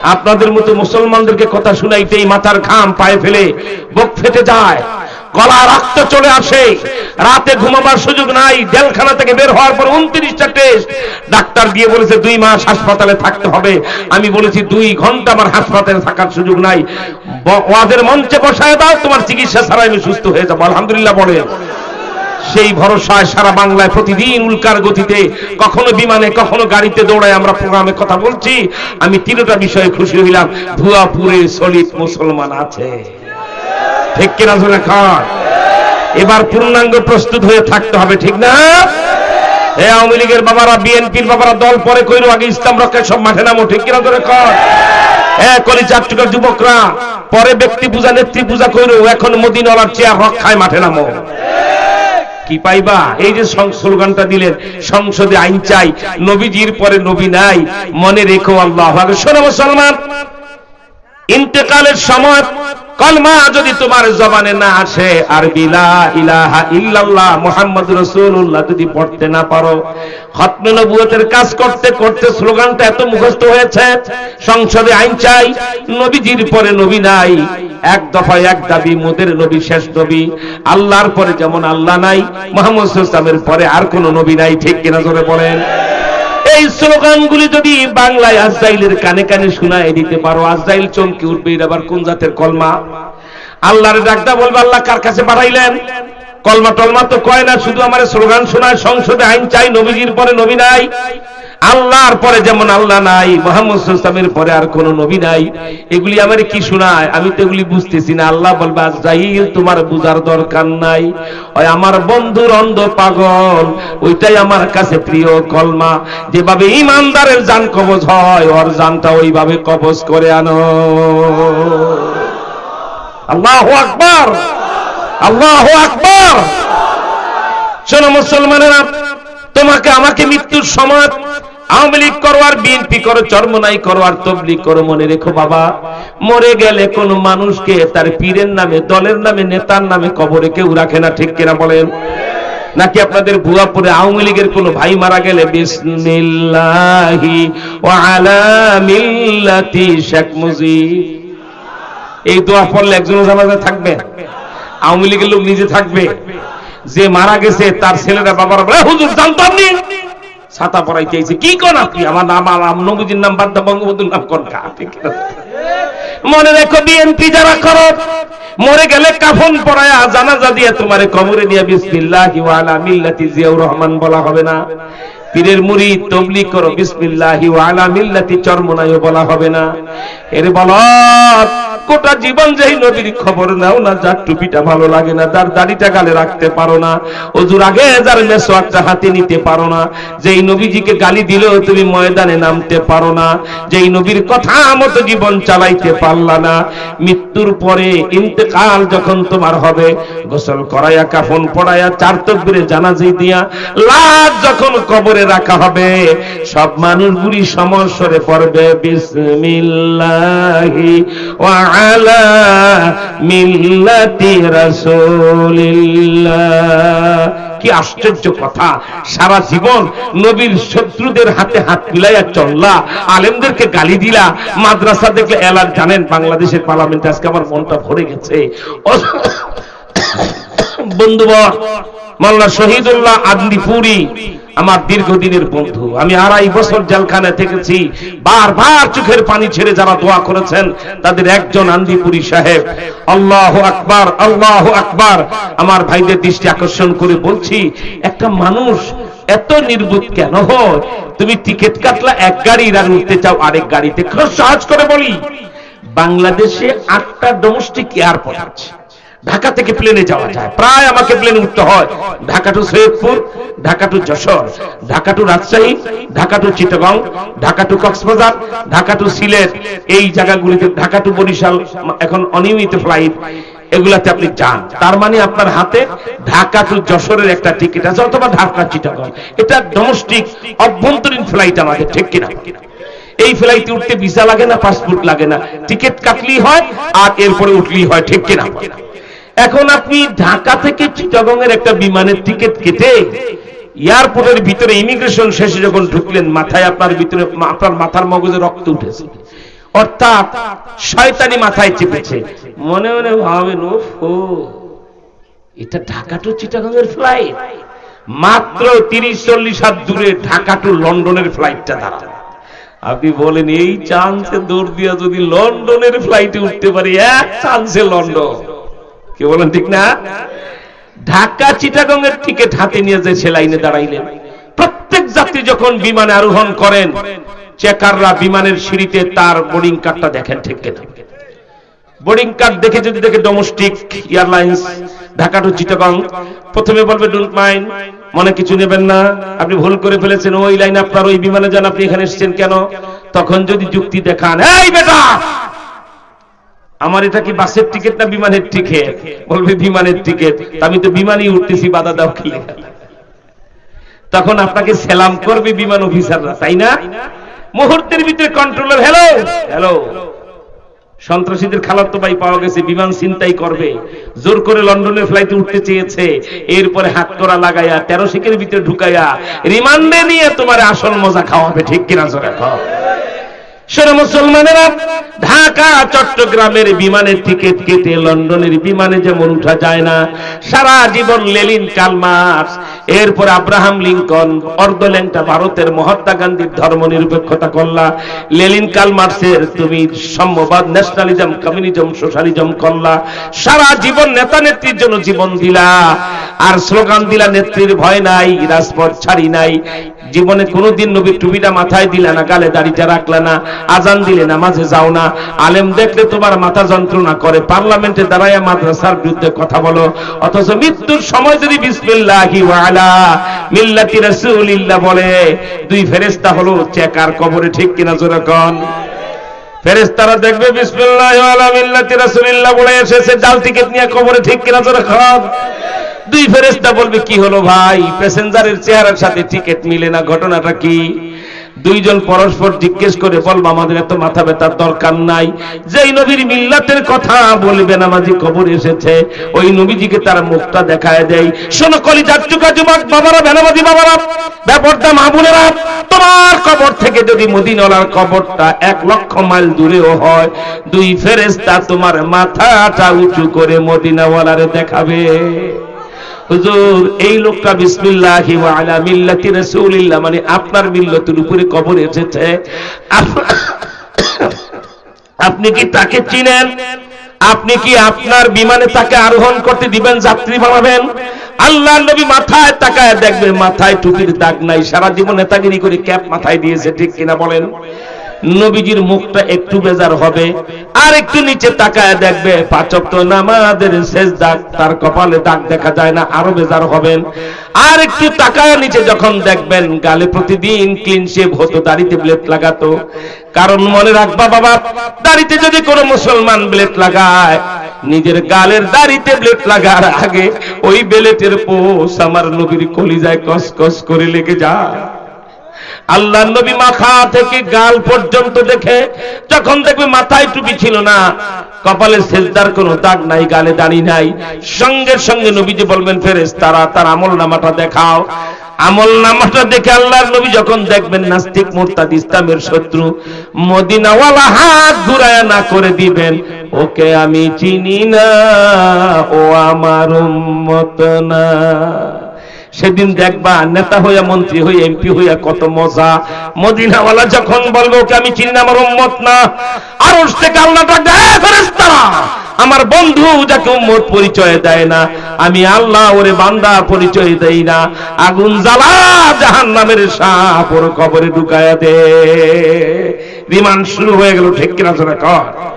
আপনাদের মতো মুসলমানদেরকে কথা শুনাইতেই মাথার ঘাম পায়ে ফেলে বুক ফেটে যায়। গলা, রক্ত চলে আসে। রাতে ঘুমাবার সুযোগ নাই। জেলখানা থেকে বের হওয়ার পর উনত্রিশটা টেস্ট ডাক্তার দিয়ে বলেছে, দুই মাস হাসপাতালে থাকতে হবে। আমি বলেছি, দুই ঘণ্টা আমার হাসপাতালে থাকার সুযোগ নাই। ওয়াজের মঞ্চে বসায় দাও, তোমার চিকিৎসা ছাড়া আমি সুস্থ হয়ে যাব। আলহামদুলিল্লাহ বলে সেই ভরসায় সারা বাংলায় প্রতিদিন উল্কার গতিতে কখনো বিমানে, কখনো গাড়িতে দৌড়ায় আমরা প্রোগ্রামে কথা বলছি। আমি তিনটা বিষয়ে খুশি হইলাম। ধুয়াপুরে সলিড মুসলমান আছে। ঠিক কিনা জোরে খান এবার পূর্ণাঙ্গ প্রস্তুত হয়ে থাকতে হবে, ঠিক না? এ আওয়ামী লীগের বাবারা, বিএনপির বাবারা দল পরে কইরো, আগে ইসলাম রক্ষায় সব মাঠে নামো, ঠিক কিনা জোরে খান এ কলি চারটুকার যুবকরা, পরে ব্যক্তি পূজা, নেত্রী পূজা কইরো, এখন মদিনার চেয়ার রক্ষায় মাঠে নামো। কি পাইবা? এই যে স্লোগানটা দিলেন, সংসদে আইন চাই, নবীজির পরে নবী নাই, মনে রেখো আল্লাহ শোনো মুসলমান, ইন্তেকালের সময় কলমা যদি তোমার জবানে না আসে আর বিলা ইলাহা ইল্লাল্লাহ মুহাম্মদ রাসূলুল্লাহ যদি পড়তে না পারো, খতমে নবুয়তের কাজ করতে করতে স্লোগানটা এত মুখস্থ হয়েছে, সংসদে আইন চাই, নবীজির পরে নবী নাই এক দফায় এক দাবি, মোদের নবী শেষ নবী। আল্লাহর পরে যেমন আল্লাহ নাই, মোহাম্মদ ইসলামের পরে আর কোন নবী নাই, ঠিক কিনা জোরে বলেন? এই স্লোগানগুলি যদি বাংলায় আজাইলের কানে কানে শোনায় দিতে পারো আজাইল চমকে উঠবে আবার কোন জাতের কলমা? আল্লাহর ডাকটা বলবে, আল্লাহ কার কাছে পাঠাইলেন? কলমা টলমা তো কয় না, শুধু আমার স্লোগান শোনায়, সংসদে আইন চাই, নবীজির পরে নবী নাই। আল্লাহর পরে যেমন আল্লাহ নাই, মোহাম্মদ ইসলামের পরে আর কোন নবী নাই। এগুলি আমার কি শোনায়? আমি তো এগুলি বুঝতেছি না। আল্লাহ বলবে আজরাইল তোমার বুঝার দরকার নাই। ওই আমার বন্ধুর অন্ধ পাগল, ওইটাই আমার কাছে প্রিয় কলমা। যেভাবে ইমানদারের জান কবজ হয়, ওর জানটা ওইভাবে কবজ করে আনো। আল্লাহ আকবার! আল্লাহ আকবার। মুসলমানেরা, তোমাকে আমাকে মৃত্যুর সময় আওয়ামী লীগ করো আর বিএনপি করো, চরমনাই করো আর তবলিগ করো, মনে রেখো বাবা। মরে গেলে কোন মানুষকে তার পীরের নামে, দলের নামে, নেতার নামে কবরে কেউ রাখে না, ঠিক কিনা বলেন? নাকি আপনাদের ভুয়াপুরে আওয়ামী লীগের কোন ভাই মারা গেলে, বিসমিল্লাহি শেখ মুজিব। এই দোয়া পড়লে একজন জানাজা থাকবে? আওয়ামী লীগের লোক নিজে থাকবে। যে মারা গেছে তার ছেলেরা বাবার বলে হুজুর জানতাম নি ছাতা পরাইতে আইছে কি কোন আপনি? আমার নাম আমার নবীজির নাম বাদ দাও, বঙ্গবন্ধুর নাম কোন? মনে রেখো বিএনপি যারা করো মরে গেলে কাফন পরায়া জানাজা দিয়ে তোমারে কবরে নিয়ে বিসমিল্লাহি ওয়া আলা মিল্লাতি জিয়াউর রহমান বলা হবে না। পীরের মুড়ি তবলিগ করো বিসমিল্লাহি ওয়া আলা মিল্লাতি চরমনাইও বলা হবে না। এর বল গোটা জীবন যেই নবীর খবর নাও না, যার টুপিটা ভালো লাগে না, যার দাড়িটা গালে রাখতে পারো না। অজুর আগে যার মেসোয়াকটা হাতে নিতে পারো না, যেই নবীজিকে গালি দিলেও তুমি ময়দানে নামতে পারো না, যেই নবীর কথা মতো জীবন চালাইতে পারলা না। মৃত্যুর পরে ইন্তেকাল যখন তোমার হবে, গোসল করাইয়া, কাফন পড়াইয়া চার তকবিরে জানাজি দিয়া, লাশ যখন কবরে রাখা হবে, সব মানুষগুলি সমস্বরে পড়বে, বিসমিল্লাহি ওয়া আলা মিল্লাতি রাসূলিল্লাহ কি আশ্চর্য কথা। সারা জীবন নবীর শত্রুদের হাতে হাত মিলাইয়া চললা, আলেমদেরকে গালি দিলা, মাদ্রাসা দেখলে এলার জানেন, বাংলাদেশের পার্লামেন্টে আজকে আমার মনটা ভরে গেছে। বন্ধুবর মাল্লা শহীদুল্লাহ আদলিপুরি আমার দীর্ঘদিনের বন্ধু, আমি আড়াই বছর জেলখানে থেকেছি, বারবার চোখের পানি ছেড়ে যারা দোয়া করেছেন, তাদের একজন আন্দিপুরি সাহেব, আল্লাহ আকবার আল্লাহ আকবার, আমার ভাইদের দৃষ্টি আকর্ষণ করে বলছি, একটা মানুষ এত নির্বুত কেন হয়? তুমি টিকিট কাটলা, এক গাড়ির আর উঠতে চাও, আরেক গাড়িতে সহজ করে বলি। বাংলাদেশে আটটা ডোমেস্টিক এয়ারপোর্ট আছে। ঢাকা থেকে প্লেনে যাওয়া যায়। প্রায় আমাকে প্লেনে উঠতে হয়। Dhaka to Saidpur, Dhaka to Jessore, Dhaka to Rajshahi, Dhaka to Chittagong, Dhaka to Cox's Bazar, Dhaka to Sylhet, এই জায়গাগুলিতে, ঢাকা টু বরিশাল, এখন অনিয়মিত ফ্লাইট এগুলাতে আপনি যান। তার মানে আপনার হাতে ঢাকা টু যশোরের একটা টিকিট আছে অথবা ঢাকা চিটাগং। এটা ডোমেস্টিক অভ্যন্তরীণ ফ্লাইট আমাদের, ঠিক কিনা? এই ফ্লাইটে উঠতে ভিসা লাগে না পাসপোর্ট লাগে না। টিকিট কাটলেই হয়, আর এরপরে উঠলেই হয়, ঠিক কিনা? এখন আপনি ঢাকা থেকে চিটাগং এর একটা বিমানের টিকিট কেটে এয়ারপোর্টের ভিতরে ইমিগ্রেশন শেষে যখন ঢুকলেন, মাথায় আপনার ভিতরে আপনার মাথার মগজে রক্ত উঠেছে। অর্থাৎ শয়তানি মাথায় চেপেছে। মনে মনে ভাবেন ও, এটা ঢাকা টু চিটাগাংয়ের ফ্লাইট? মাত্র তিরিশ চল্লিশ হাত দূরে ঢাকা টু লন্ডনের ফ্লাইটটা দাঁড়ানো আপনি বলেন, এই চান্সে দৌড় দিয়া যদি লন্ডনের ফ্লাইটে উঠতে পারি, এক চান্সে লন্ডন। কি বলেন, ঠিক না? ঢাকা, চিটাগংয়ের টিকিট হাতে নিয়ে যে সে লাইনে দাঁড়াইলেন। প্রত্যেক যাত্রী যখন বিমানে আরোহণ করেন, চেকাররা বিমানের সিঁড়িতে তার বোর্ডিং কার্ডটা দেখেন, ঠিক কিনা? বোর্ডিং কার্ড দেখে যদি দেখে domestic airlines Dhaka to Chittagong, প্রথমে বলবে ডোন্ট মাইন্ড মনে কিছু নেবেন না, আপনি ভুল করে ফেলেছেন, ওই লাইন আপনার, ওই বিমানে যান, আপনি এখানে এসেছেন কেন? তখন যদি যুক্তি দেখান, এই বেটা আমার এটা কি বাসের টিকিট না বিমানের টিকিট বলবে, বিমানের টিকিট আমি তো বিমানই উঠতেছি, বাধা দাও কি? তখন আপনাকে সেলাম করবে বিমান অফিসাররা, তাই না? মুহূর্তের ভিতরে কন্ট্রোলার হ্যালো হ্যালো সন্ত্রাসীদের খালাতো ভাই পাওয়া গেছে, বিমান চিন্তাই করবে। জোর করে লন্ডনের ফ্লাইটে উঠতে চেয়েছে। এরপরে হাত করা লাগাইয়া তেরো শিখের ভিতরে ঢুকাইয়া রিমান্ডে নিয়ে তোমার আসল মজা খাওয়াবে, ঠিক কিনা জোরে খাও শোনো মুসলমানেরা, ঢাকা, চট্টগ্রামের বিমানের টিকিট কেটে লন্ডনের বিমানে যেমন উঠা যায় না, সারা জীবন লেলিন কালমার্স এরপর আব্রাহাম লিঙ্কন অর্ধল্যাংটা ভারতের মহাত্মা গান্ধীর ধর্ম নিরপেক্ষতা করলা লেলিন কালমার্সের তুমি সম্যবাদ ন্যাশনালিজম, কমিউনিজম, সোশ্যালিজম করলা সারা জীবন নেতা নেত্রীর জন্য জীবন দিলা, আর স্লোগান দিলা, নেত্রীর ভয় নাই, রাজপথ ছাড়ি নাই, জীবনে কোনোদিন নবীর টুপিটা মাথায় দিলে না, গালে দাড়িটা রাখলে না আজান দিলে নামাজে যাও না। আলেম দেখলে তোমার মাথা যন্ত্রণা করে। পার্লামেন্টে দাঁড়াইয়া মাদ্রাসার বিরুদ্ধে কথা বলো। অথচ মৃত্যুর সময় যদি বিসমিল্লাহি ওয়া আলা মিল্লাতি রাসূলিল্লাহ বলে, দুই ফেরেশতা হলো চেকার কবরে, ঠিক কিনা জোরে কোন? ফেরেশতারা দেখবে বিসমিল্লাহি ওয়া আলা মিল্লাতি রাসূলিল্লাহ বলে এসেছে জাল টিকিট নিয়ে কবরে, ঠিক কিনা জোরে কোন? দুই ফেরেস্তা বলবে, কি হলো ভাই? প্যাসেঞ্জারের চেহারার সাথে টিকিট মিলে না, ঘটনাটা কি? দুইজন পরস্পর জিজ্ঞেস করে বলব আমাদের এত মাথা ব্যথার দরকার নাই? যেই নবীর মিল্লাতের কথা বলবে, নামাজি খবর এসেছে। ওই নবীজিকে তার মুখটা দেখায় দেয়। শোনো, কলিজার চুকা যুবক, বাবারা বেনামাজি বাবারা, ব্যাপারটা মামুনেরা তোমার কবর থেকে যদি মদিনওয়ালার কবরটা এক লক্ষ মাইল দূরেও হয়, দুই ফেরেস্তা তোমার মাথাটা উঁচু করে মদিনাওয়ালারে দেখাবে। হুজুর, এই লোকটা বিসমিল্লাহি ওয়া আলা মিল্লাতি রাসূলিল্লাহ মানে আপনার মিল্লাতের উপরে কবর এসেছে আপনি কি তাকে চিনেন? আপনি কি আপনার বিমানে তাকে আরোহণ করতে দিবেন, যাত্রী বানাবেন? আল্লাহ নবী মাথায় তাকায় দেখবে মাথায় টুপির দাগ নাই, সারা জীবন নেতাগিরি করে ক্যাপ মাথায় দিয়েছে, ঠিক কিনা বলেন? নবীজির মুখটা একটু বেজার হবে। আর একটু নিচে তাকায় দেখবে পাচক নামাদের শেষ দাগ তার কপালে দাগ দেখা যায় না, আরও বেজার হবেন। আর একটু তাকায় নিচে যখন দেখবেন গালে প্রতিদিন ক্লিন শেভ হতো, দাড়িতে ব্লেড লাগাতো। কারণ মনে রাখবা বাবা, দাড়িতে যদি কোনো মুসলমান ব্লেড লাগায়, নিজের গালের দাড়িতে ব্লেড লাগার আগে ওই বেলেটের পোষ আমার নবীর কলিজায় কস কস করে লেগে যায়। আল্লাহ নবী মাথা থেকে গাল পর্যন্ত দেখে যখন দেখবে মাথায় টুপি ছিল না, কপালে সেজদার কোনো দাগ নাই, গালে দাড়ি নাই। সঙ্গে সঙ্গে নবীজি বলবেন ফেরেস তারা তার আমল নামাটা দেখাও। আমল নামাটা দেখে আল্লাহর নবী যখন দেখবেন নাস্তিক মোরতাদ ইসলামের শত্রু, মদিনাওয়ালা হাত ঘুরায় না করে দিবেন, ওকে আমি চিনি না, ও আমার উম্মত না। সেদিন দেখবা নেতা হইয়া মন্ত্রী হইয়া এমপি হইয়া কত মজা। মদিনাওয়ালা যখন বলব ওকে আমি চিনি আমার উম্মত না। আর থেকে আল্লাহ ডাক দেয়, "এ আমার বন্ধু যাকে উম্মত পরিচয় দেয় না। আমি আল্লাহ ওরে বান্দা পরিচয় দেই না। আগুন জ্বালা জাহান নামের সাপ ওর কবরে ঢুকায়া দে। রিমান্ড শুরু হয়ে গেল ঠিক কিনা কর।